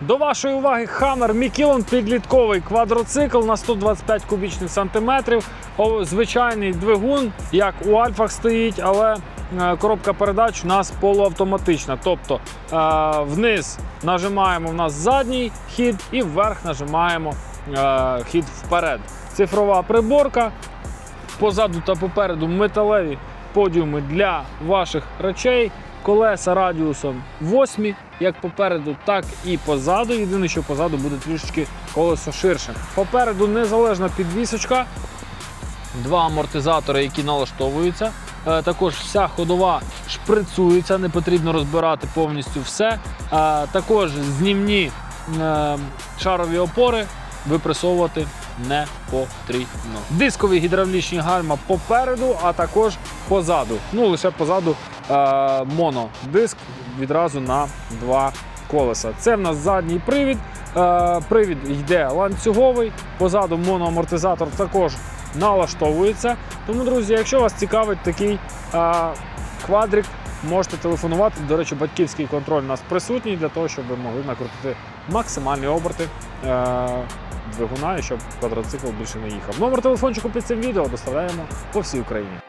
До вашої уваги Hammer Мікілон підлітковий квадроцикл на 125 кубічних сантиметрів. Звичайний двигун, як у Альфах стоїть, але е, коробка передач у нас полуавтоматична. Тобто е, вниз нажимаємо в нас задній хід і вверх нажимаємо е, хід вперед. Цифрова приборка. Позаду та попереду металеві подіуми для ваших речей. Колеса радіусом 8, як попереду, так і позаду. Єдине, що позаду буде трішечки колесо ширше. Попереду незалежна підвісочка, два амортизатори, які налаштовуються. Е, Також вся ходова шприцується, не потрібно розбирати повністю все. Е, Також знімні е, шарові опори випресовувати не потрібно. Дискові гідравлічні гальма попереду, а також позаду. Ну лише позаду е, монодиск відразу на два колеса. Це в нас задній привід. Е, привід йде ланцюговий, позаду моноамортизатор також налаштовується. Тому, друзі, якщо вас цікавить такий е, квадрик, можете телефонувати. До речі, батьківський контроль у нас присутній для того, щоб ви могли накрутити максимальні оберти. Е, Двигуна і щоб квадроцикл більше не їхав. Номер телефончику під цим відео доставляємо по всій Україні.